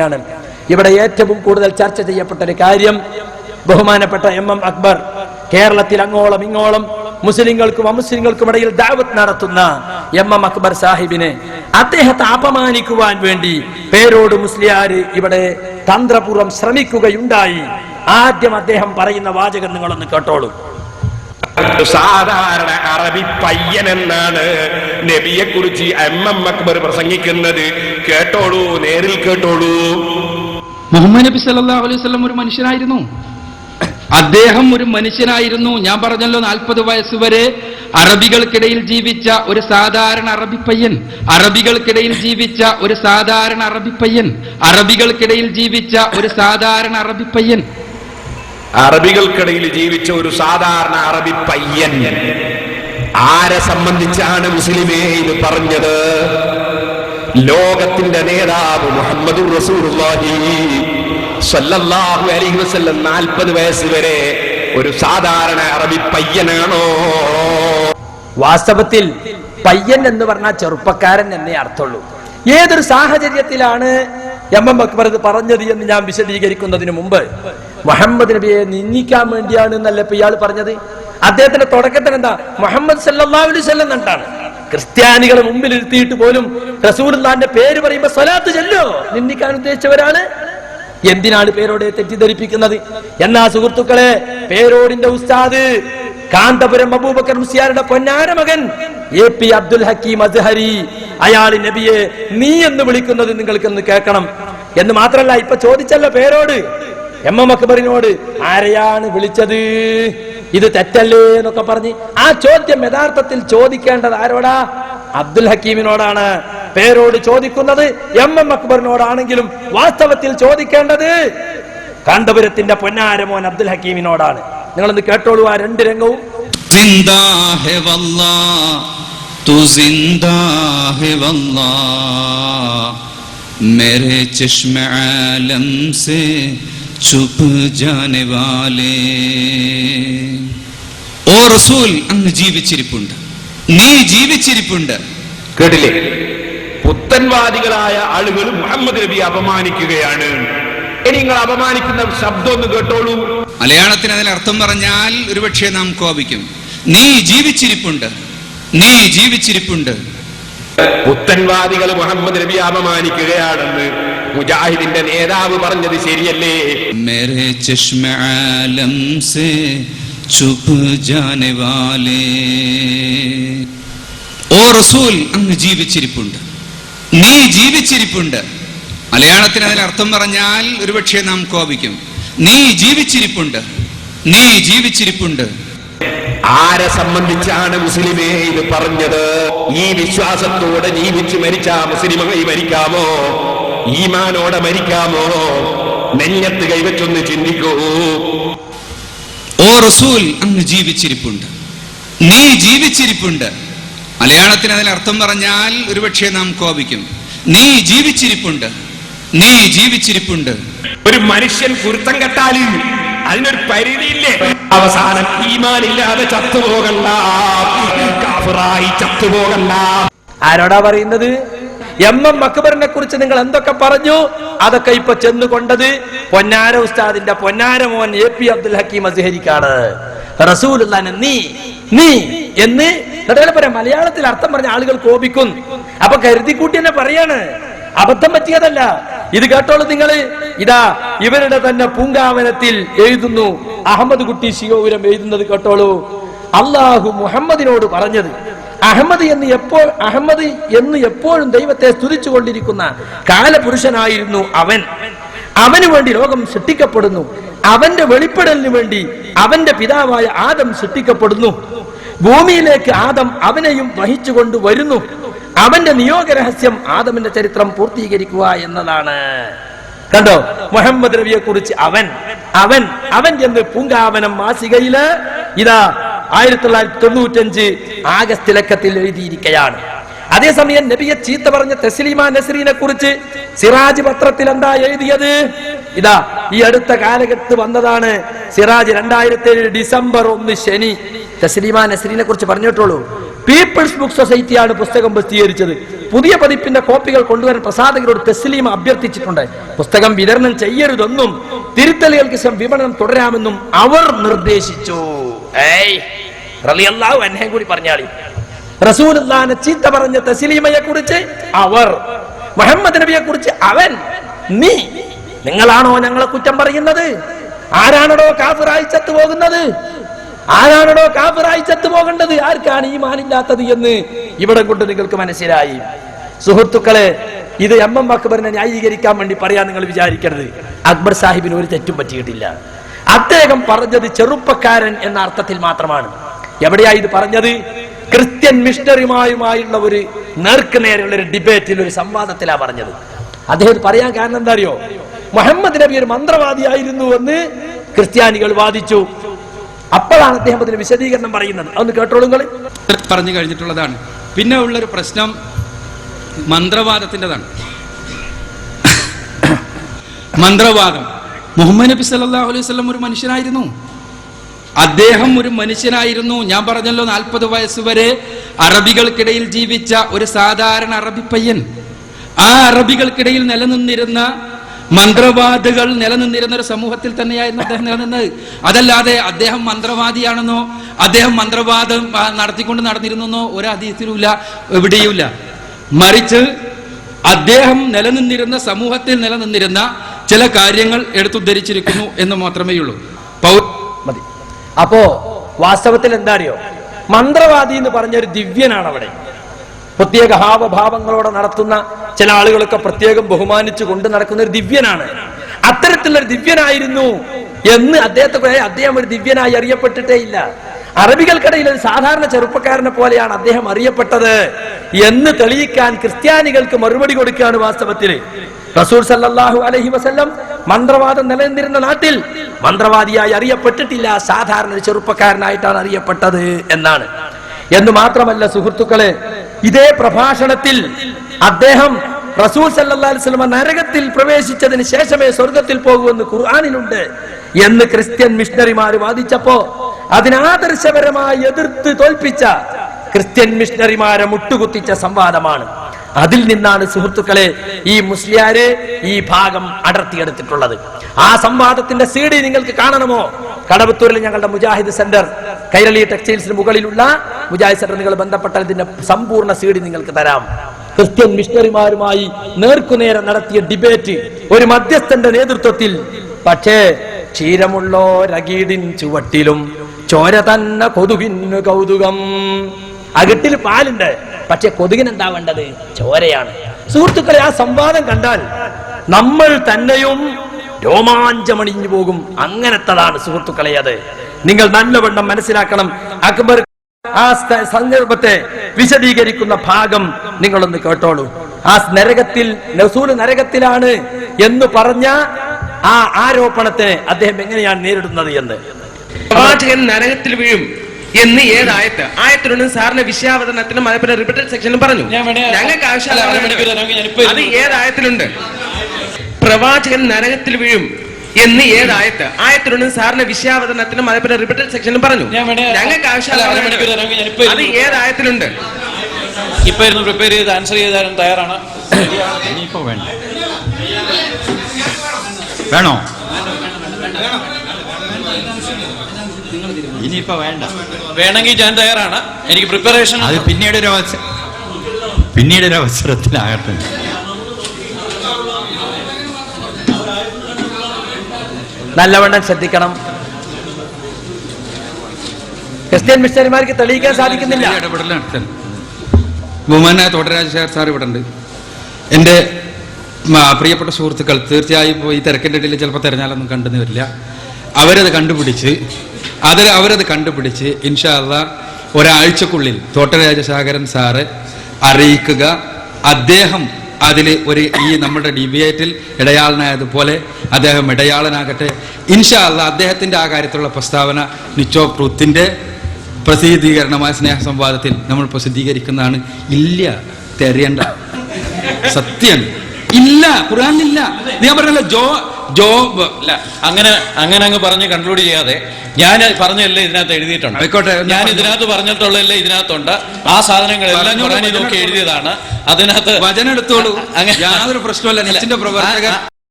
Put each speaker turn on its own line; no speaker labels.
ാണ് ഇവിടെ ഏറ്റവും കൂടുതൽ ചർച്ച ചെയ്യപ്പെട്ട ഒരു കാര്യം ബഹുമാനപ്പെട്ട എം എം അക്ബർ കേരളത്തിൽ അങ്ങോളം ഇങ്ങോളം മുസ്ലിങ്ങൾക്കും അമുസ്ലിങ്ങൾക്കും ഇടയിൽ ദാവത്ത് നടത്തുന്ന എം എം അക്ബർ സാഹിബിനെ അദ്ദേഹത്തെ അപമാനിക്കുവാൻ വേണ്ടി പേരോട് മുസ്ലിയാര് ഇവിടെ തന്ത്രപൂർവം ശ്രമിക്കുകയുണ്ടായി. ആദ്യം അദ്ദേഹം പറയുന്ന വാചകം നിങ്ങളൊന്ന് കേട്ടോളൂ.
സാധാരണ അറബി പയ്യൻ എന്നാണ് നബിയെ കുറിച്ച് എം എം അക്ബർ പ്രസംഗിക്കുന്നത്. കേട്ടോളൂ നേരിൽ കേട്ടോളൂ.
മുഹമ്മദ് നബി സല്ലല്ലാഹു അലൈഹി വസല്ലം ഒരു മനുഷ്യനായിരുന്നു. അദ്ദേഹം ഒരു മനുഷ്യനായിരുന്നു. ഞാൻ പറഞ്ഞല്ലോ നാൽപ്പത് വയസ്സ് വരെ അറബികൾക്കിടയിൽ ജീവിച്ച ഒരു സാധാരണ അറബി പയ്യൻ അറബികൾക്കിടയിൽ ജീവിച്ച ഒരു സാധാരണ അറബി പയ്യൻ അറബികൾക്കിടയിൽ ജീവിച്ച ഒരു സാധാരണ അറബി പയ്യൻ.
അറബികൾക്കിടയിൽ ജീവിച്ച ഒരു സാധാരണ അറബി പയ്യൻ. ആരെ സംബന്ധിച്ചാണ് മുസ്ലിമേ ഇത് പറഞ്ഞത്? ലോകത്തിന്റെ നേതാവ് മുഹമ്മദ് അലൈഹി വസല്ലം നാൽപ്പത് വയസ്സ് വരെ ഒരു സാധാരണ അറബി പയ്യനാണോ?
വാസ്തവത്തിൽ പയ്യൻ എന്ന് പറഞ്ഞാൽ ചെറുപ്പക്കാരൻ എന്നേ അർത്ഥമുള്ളൂ. ഏതൊരു സാഹചര്യത്തിലാണ് എം എം അക്ബർ ഇത് പറഞ്ഞത് എന്ന് ഞാൻ വിശദീകരിക്കുന്നതിന് മുമ്പ്? മുഹമ്മദ് നബിയെ നിന്ദിക്കാൻ വേണ്ടിയാണ് എന്നല്ല ഇപ്പൊ ഇയാൾ പറഞ്ഞത്? അദ്ദേഹത്തിന്റെ തുടക്കത്തിൽ എന്താ? മുഹമ്മദ് വസല്ലം എന്നാണ് ക്രിസ്ത്യാനികളെ മുമ്പിൽ ഇരുത്തിയിട്ട് പോലും റസൂലുള്ളാന്റെ പേര് പറയുമ്പോ സ്വലാത്ത് ചെല്ലോ. നിന്ദിക്കാൻ ഉദ്ദേശിച്ചവരാണ്. എന്തിനാണ് പേരോടെ തെറ്റിദ്ധരിപ്പിക്കുന്നത്? എന്നാ സുഹൃത്തുക്കളെ പേരോടിന്റെ ഉസ്താദ് കാന്തപുരം അബൂബക്കർ മുസ്യാരുടെ പൊന്നാര മകൻ എ പി അബ്ദുൽ ഹക്കീം അസ്ഹരി അയാൾ നബിയെ നീ എന്ന് വിളിക്കുന്നത് നിങ്ങൾക്കൊന്ന് കേൾക്കണം. എന്ന് മാത്രല്ല ഇപ്പൊ ചോദിച്ചല്ലോ പേരോട് എം എം അക്ബറിനോട് ആരെയാണ് വിളിച്ചത് ഇത് തെറ്റല്ലേ എന്നൊക്കെ പറഞ്ഞ് ആ ചോദ്യം യഥാർത്ഥത്തിൽ ചോദിക്കേണ്ടത് ആരോടാ അബ്ദുൽ ഹക്കീമിനോടാണ് പേരോട് ചോദിക്കുന്നത് എം എം അക്ബറിനോടാണെങ്കിലും വാസ്തവത്തിൽ ചോദിക്കേണ്ടത് കാന്തപുരത്തിന്റെ പൊന്നാരമോൻ അബ്ദുൽ ഹക്കീമിനോടാണ് നിങ്ങളൊന്ന് കേട്ടോളൂ ആ രണ്ട് രംഗവും
जिंदा है वल्ला तू जिंदा है वल्ला मेरे चश्म आलम से छुप जाने वाले ഓ റസൂൽ അങ്ങ് ജീവിച്ചിരിപ്പുണ്ട് നീ ജീവിച്ചിരിപ്പുണ്ട്
കേട്ടില്ലേ പുത്തൻവാദികളായ ആളുകൾ മുഹമ്മദ് നബി അപമാനിക്കുകയാണ് ഇനി നിങ്ങൾ അപമാനിക്കുന്ന ശബ്ദം ഒന്ന് കേട്ടോളൂ
മലയാളത്തിന് അതിന് അർത്ഥം പറഞ്ഞാൽ ഒരുപക്ഷെ നാം കോപിക്കും നീ ജീവിച്ചിരിപ്പുണ്ട് നീ ജീവിച്ചിരിപ്പുണ്ട്
പുത്തൻവാദികൾ മുഹമ്മദ് നബി അപമാനിക്കുകയാണെന്ന് മുജാഹിദിന്റെ നേതാവ് പറഞ്ഞത് ശരിയല്ലേ?
ഓ റസൂൽ അങ്ങ് ജീവിച്ചിരിപ്പുണ്ട്. നീ ജീവിച്ചിരിപ്പുണ്ട്. മലയാളത്തിന് അതിൽ അർത്ഥം പറഞ്ഞാൽ ഒരുപക്ഷെ നാം കോപിക്കും. നീ ജീവിച്ചിരിപ്പുണ്ട്. നീ ജീവിച്ചിരിപ്പുണ്ട്.
ആരെ സംബന്ധിച്ചാണ് മുസ്ലിമേ ഇത് പറഞ്ഞത്? ഈ വിശ്വാസത്തോടെ ജീവിച്ച് മരിച്ച മുസ്ലിമായി മരിക്കാമോ? ഈമാനോടെ മരിക്കാമോ? നെഞ്ഞത്ത് കൈവച്ചൊന്ന് ചിന്തിക്കൂ.
ഓ റസൂൽ അങ്ങ് ജീവിച്ചിരിപ്പുണ്ട്. നീ ജീവിച്ചിരിപ്പുണ്ട്. മലയാളത്തിന് അതിൽ അർത്ഥം പറഞ്ഞാൽ ഒരുപക്ഷെ നാം കോപിക്കും. നീ ജീവിച്ചിരിപ്പുണ്ട്. നീ ജീവിച്ചിരിപ്പുണ്ട്.
ഒരു മനുഷ്യൻ കുരുത്തം കെട്ടാൽ അതിനൊരു പരിധിയില്ലേ? അവസാനം ഈമാനില്ലാതെ ചത്തുപോകണ്ട. കാഫിറായി ചത്തുപോകണ്ട.
ആരോടാ പറയുന്നത്? എം എം അക്ബറിനെ കുറിച്ച് നിങ്ങൾ എന്തൊക്കെ പറഞ്ഞു? അതൊക്കെ ഇപ്പൊ ചെന്നുകൊണ്ടത് പൊന്നാര ഉസ്താദിന്റെ പൊന്നാര മോൻ എ പി അബ്ദുൽ ഹക്കീം അസ്ഹരിക്കാണ്. റസൂൽ നീ നീ എന്ന് പറയാം. മലയാളത്തിൽ അർത്ഥം പറഞ്ഞ ആളുകൾ കോപിക്കും. അപ്പൊ കരുതിക്കൂട്ടി തന്നെ പറയാണ്. അബദ്ധം പറ്റിയതല്ല. ഇത് കേട്ടോളൂ നിങ്ങൾ ഇതാ ഇവരുടെ തന്നെ പൂങ്കാവനത്തിൽ എഴുതുന്നു. അഹമ്മദ് കുട്ടി ശിവപുരം എഴുതുന്നത് കേട്ടോളൂ. അള്ളാഹു മുഹമ്മദിനോട് പറഞ്ഞത് അഹമ്മദ് എന്ന് എപ്പോൾ അഹമ്മദ് എന്ന് എപ്പോഴും ദൈവത്തെ സ്തുതിച്ചു കൊണ്ടിരിക്കുന്ന കാലപുരുഷനായിരുന്നു അവൻ. അവന് വേണ്ടി ലോകം സൃഷ്ടിക്കപ്പെടുന്നു. അവന്റെ വെളിപ്പെടലിന് വേണ്ടി അവന്റെ പിതാവായ ആദം സൃഷ്ടിക്കപ്പെടുന്നു. ഭൂമിയിലേക്ക് ആദം അവനെയും വഹിച്ചുകൊണ്ട് വരുന്നു അവന്റെ നിയോഗ രഹസ്യം ആദമിന്റെ ചരിത്രം പൂർത്തീകരിക്കുക എന്നതാണ്. കണ്ടോ? മുഹമ്മദ് നബിയെ കുറിച്ച് അവൻ അവൻ അവൻ എന്ന് പൂങ്കാവനം മാസികയിൽ ഇതാ ആയിരത്തി തൊള്ളായിരത്തി തൊണ്ണൂറ്റഞ്ച് ആഗസ്റ്റ് ലക്കത്തിൽ എഴുതിയിരിക്കുകയാണ് അതേസമയം നബിയെ ചീത്ത പറഞ്ഞ തസ്ലീമ നസറിനെ കുറിച്ച് സിറാജ് പത്രത്തിൽ എന്താ എഴുതിയത്? ഇതാ ഈ അടുത്ത കാലഘട്ടത്ത് വന്നതാണ് സിറാജ് രണ്ടായിരത്തി ഏഴ് ഡിസംബർ ഒന്ന് ശനി. തസ്ലീമ നസറിനെ കുറിച്ച് പറഞ്ഞിട്ടുള്ളൂ. പീപ്പിൾസ് ബുക്ക് സൊസൈറ്റിയാണ് പുസ്തകം പ്രസിദ്ധീകരിച്ചത്. പുതിയ പതിപ്പിന്റെ കോപ്പികൾ കൊണ്ടുവരാൻ പ്രസാധകരോട് തെസ്ലീമ അഭ്യർത്ഥിച്ചിട്ടുണ്ട്. പുസ്തകം വിതരണം ചെയ്യരുതെന്നും തിരുത്തലുകൾക്ക് ശേഷം വിപണനം തുടരാമെന്നും അവർ നിർദ്ദേശിച്ചു. അൻഹയും കൂടി പറഞ്ഞാളി. റസൂലുള്ളാഹിനെ ചീത്ത പറഞ്ഞ തസ്ലീമയെ കുറിച്ച് അവർ മുഹമ്മദ് നബിയെ കുറിച്ച് അവൻ നീ നിങ്ങളാണോ ഞങ്ങളെ കുറ്റം പറയുന്നത്? ആരാണോ കാഫിറായി ചത്തു പോകുന്നത് ആരാണോ കാഫിറായി ചത്തു പോകേണ്ടത് ആർക്കാണ് ഈ മാനില്ലാത്തത് എന്ന് ഇവിടെ കൊണ്ട് നിങ്ങൾക്ക് മനസ്സിലായി. സുഹൃത്തുക്കളെ ഇത് എം എം അക്ബറിനെ ന്യായീകരിക്കാൻ വേണ്ടി പറയാൻ നിങ്ങൾ വിചാരിക്കരുത്. അക്ബർ സാഹിബിന് ഒരു തെറ്റും പറ്റിയിട്ടില്ല. അദ്ദേഹം പറഞ്ഞത് ചെറുപ്പക്കാരൻ എന്ന അർത്ഥത്തിൽ മാത്രമാണ്. എവിടെയാ ഇത് പറഞ്ഞത്? ക്രിസ്ത്യൻ മിഷണറിമാരുമായുള്ള ഒരു നേർക്ക് നേരെയുള്ള ഒരു ഡിബേറ്റിൽ ഒരു സംവാദത്തിലാ പറഞ്ഞത്. അദ്ദേഹം പറയാൻ കാരണം എന്താ അറിയോ മുഹമ്മദ് നബി ഒരു മന്ത്രവാദിയായിരുന്നു എന്ന് ക്രിസ്ത്യാനികൾ വാദിച്ചു. അപ്പോഴാണ് അദ്ദേഹം അതിന് വിശദീകരണം പറയുന്നത്. അതൊന്ന് കേട്ടോളൂ
പറഞ്ഞു കഴിഞ്ഞിട്ടുള്ളതാണ്. പിന്നെ ഉള്ളൊരു പ്രശ്നം മന്ത്രവാദത്തിന്റെതാണ്. മന്ത്രവാദം. മുഹമ്മദ് നബി സല്ലല്ലാഹു അലൈഹി വസല്ലം ഒരു മനുഷ്യനായിരുന്നു. അദ്ദേഹം ഒരു മനുഷ്യനായിരുന്നു. ഞാൻ പറഞ്ഞല്ലോ നാൽപ്പത് വയസ്സ് വരെ അറബികൾക്കിടയിൽ ജീവിച്ച ഒരു സാധാരണ അറബി പയ്യൻ. ആ അറബികൾക്കിടയിൽ നിലനിന്നിരുന്ന മന്ത്രവാദികൾ നിലനിന്നിരുന്ന ഒരു സമൂഹത്തിൽ തന്നെയായിരുന്നു അദ്ദേഹം നിലനിന്നത്. അതല്ലാതെ അദ്ദേഹം മന്ത്രവാദിയാണെന്നോ അദ്ദേഹം മന്ത്രവാദം നടത്തിക്കൊണ്ട് നടന്നിരുന്നെന്നോ ഒരു അതീതിയിലുമില്ല എവിടെയുമില്ല. മറിച്ച് അദ്ദേഹം നിലനിന്നിരുന്ന സമൂഹത്തിൽ നിലനിന്നിരുന്ന ചില കാര്യങ്ങൾ എടുത്തുദ്ധരിച്ചിരിക്കുന്നു എന്ന് മാത്രമേ ഉള്ളൂ.
മതി. അപ്പോ വാസ്തവത്തിൽ എന്താ അറിയോ മന്ത്രവാദി എന്ന് പറഞ്ഞ ഒരു ദിവ്യനാണ് അവിടെ പ്രത്യേക ഹാവഭാവങ്ങളോടെ നടത്തുന്ന ചില ആളുകളൊക്കെ പ്രത്യേകം ബഹുമാനിച്ചു കൊണ്ട് നടക്കുന്ന ഒരു ദിവ്യനാണ്. അത്തരത്തിലുള്ള ദിവ്യനായിരുന്നു എന്ന് അദ്ദേഹത്തെ അദ്ദേഹം ഒരു ദിവ്യനായി അറിയപ്പെട്ടിട്ടേ ഇല്ല. അറബികൾക്കിടയിൽ ഒരു സാധാരണ ചെറുപ്പക്കാരനെ പോലെയാണ് അദ്ദേഹം അറിയപ്പെട്ടത് എന്ന് തെളിയിക്കാൻ ക്രിസ്ത്യാനികൾക്ക് മറുപടി കൊടുക്കുകയാണ് വാസ്തവത്തിൽ. റസൂൽ സല്ലാഹു അലഹി വസ്ല്ലം മന്ത്രവാദം നിലനിന്നിരുന്ന നാട്ടിൽ മന്ത്രവാദിയായി അറിയപ്പെട്ടിട്ടില്ല സാധാരണ ചെറുപ്പക്കാരനായിട്ടാണ് അറിയപ്പെട്ടത് എന്നാണ്. എന്ന് മാത്രമല്ല സുഹൃത്തുക്കളെ ഇതേ പ്രഭാഷണത്തിൽ അദ്ദേഹം റസൂൽ വസല്ലം നരകത്തിൽ പ്രവേശിച്ചതിന് ശേഷമേ സ്വർഗത്തിൽ പോകുമെന്ന് ഖുർആാനിലുണ്ട് എന്ന് ക്രിസ്ത്യൻ മിഷണറിമാർ വാദിച്ചപ്പോ അതിനാദർശപരമായി എതിർത്ത് തോൽപ്പിച്ച ക്രിസ്ത്യൻ മിഷണറിമാരെ മുട്ടുകുത്തിച്ച സംവാദമാണ്. അതിൽ നിന്നാണ് സുഹൃത്തുക്കളെ ഈ മുസ്ലിയാരെ ഈ ഭാഗം അടർത്തിയെടുത്തിട്ടുള്ളത്. ആ സംവാദത്തിന്റെ സീഡി നിങ്ങൾക്ക് കാണണമോ? കടവത്തൂരിൽ ഞങ്ങളുടെ മുജാഹിദ് സെന്റർ കൈരളി ടെക്സ്റ്റൈൽസിന് മുകളിലുള്ള മുജാഹിദ് സെന്റർ നിങ്ങൾ ബന്ധപ്പെട്ടാൽ ഇതിന്റെ സമ്പൂർണ സീഡി നിങ്ങൾക്ക് തരാം. ക്രിസ്ത്യൻ മിഷണറിമാരുമായി നേർക്കുനേരം നടത്തിയ ഡിബേറ്റ് ഒരു മധ്യസ്ഥന്റെ നേതൃത്വത്തിൽ. പക്ഷേ ക്ഷീരമുള്ളോരകീടിൻ ചുവട്ടിലും ചോര തന്നെ കൊതുകിന് കൗതുകം. അകിട്ടിൽ പാലുണ്ട് പക്ഷെ കൊതുകിന് എന്താ വേണ്ടത്? ചോരയാണ്. സുഹൃത്തുക്കളെ ആ സംവാദം കണ്ടാൽ നമ്മൾ തന്നെയും രോമാഞ്ചമണിഞ്ഞു പോകും. അങ്ങനത്തതാണ് സുഹൃത്തുക്കളെ അത്. നിങ്ങൾ നല്ലവണ്ണം മനസ്സിലാക്കണം. അക്ബർ ആ സന്ദർഭത്തെ വിശദീകരിക്കുന്ന ഭാഗം നിങ്ങളൊന്ന് കേട്ടോളൂ. ആ നരകത്തിൽ നസൂൽ നരകത്തിലാണ് എന്ന് പറഞ്ഞ ആ ആരോപണത്തിന് അദ്ദേഹം എങ്ങനെയാണ് നേരിടുന്നത് എന്ന്?
പ്രവാചകൻ നരകത്തിൽ വീഴും എന്ന് ഏതായത്? ആയത്തിനോടും സാറിന്റെ വിഷയാവതരണത്തിനും അതേപോലെ റിപ്പീറ്റഡ് സെക്ഷനും പറഞ്ഞു. ഞങ്ങൾക്ക്
ഞാനിപ്പോ
അത്
ഏത്
ഏതായത്തിലുണ്ട്? പ്രവാചകൻ നരകത്തിൽ വീഴും എന്ന് ഏതായത്? ആയത്തിനോടും സാറിന്റെ വിഷയാവതരണത്തിനും അതേപോലെ റിപ്പീറ്റഡ് സെക്ഷനും പറഞ്ഞു. ഞങ്ങൾക്ക്
ഞാനിപ്പോ
അത്
ഏത്
ഏതായത്തിലുണ്ട്?
ഇപ്പൊ ഇരുന്ന് പ്രിപ്പയർ ചെയ്ത് ആൻസർ ചെയ്താലും തയ്യാറാണ്.
ഇനിയിപ്പോ വേണ്ട. വേണോ? ഇനിയിപ്പോ വേണ്ട.
വേണമെങ്കിൽ ഞാൻ തയ്യാറാണ്. എനിക്ക് പ്രിപ്പറേഷൻ
അത് പിന്നീട് ഒരു അവസരം പിന്നീട് ഒരു അവസരത്തിലാകട്ടെ.
നല്ലവണ്ണം ശ്രദ്ധിക്കണം. ക്രിസ്ത്യൻ മിഷണറിമാർക്ക് തെളിയിക്കാൻ സാധിക്കുന്നില്ല.
ബഹുമാനായ തോട്ടരാജ സാർ സാർ ഇവിടെ ഉണ്ട് എന്റെ മ, പ്രിയപ്പെട്ട സുഹൃത്തുക്കൾ തീർച്ചയായും ഈ തിരക്കിന്റെ ഇടയിൽ ചിലപ്പോൾ തിരഞ്ഞാലൊന്നും കണ്ടെന്ന് വരില്ല. അവരത് കണ്ടുപിടിച്ച് അത് അവരത് കണ്ടുപിടിച്ച് ഇൻഷാല്ല ഒരാഴ്ചക്കുള്ളിൽ തോട്ടരാജശാഖരൻ സാറ് അറിയിക്കുക. അദ്ദേഹം അതിൽ ഒരു ഈ നമ്മുടെ ഡിബേറ്റിൽ ഇടയാളനായതുപോലെ അദ്ദേഹം ഇടയാളനാകട്ടെ. ഇൻഷാല്ല അദ്ദേഹത്തിന്റെ ആ കാര്യത്തിലുള്ള പ്രസ്താവന നിച്ചോ പ്രൂത്തിന്റെ പ്രസിദ്ധീകരണമായ സ്നേഹ സംവാദത്തിൽ നമ്മൾ പ്രസിദ്ധീകരിക്കുന്നതാണ്. ഇല്ല തെരയണ്ട. സത്യം ഇല്ല ഖുർആാനില്ല ഞാൻ പറഞ്ഞല്ലോ ജോ ജോബ്
അല്ല അങ്ങനെ അങ്ങനെ അങ്ങ് പറഞ്ഞ് കൺക്ലൂഡ് ചെയ്യാതെ ഞാൻ പറഞ്ഞല്ലേ ഇതിനകത്ത് എഴുതിയിട്ടുണ്ട്.
ആയിക്കോട്ടെ,
ഞാൻ. ഇതിനകത്ത് പറഞ്ഞിട്ടുള്ളതല്ലേ ഇതിനകത്തുണ്ട്. ആ സാധനങ്ങളെല്ലാം
ഞാൻ
ഇതൊക്കെ നോക്കി എഴുതിയതാണ്. അതിനകത്ത്
വചനം എടുത്തോളൂ.
അങ്ങനെ-
യാതൊരു പ്രശ്നമല്ല നെറ്റിന്റെ പ്രവർത്തകർ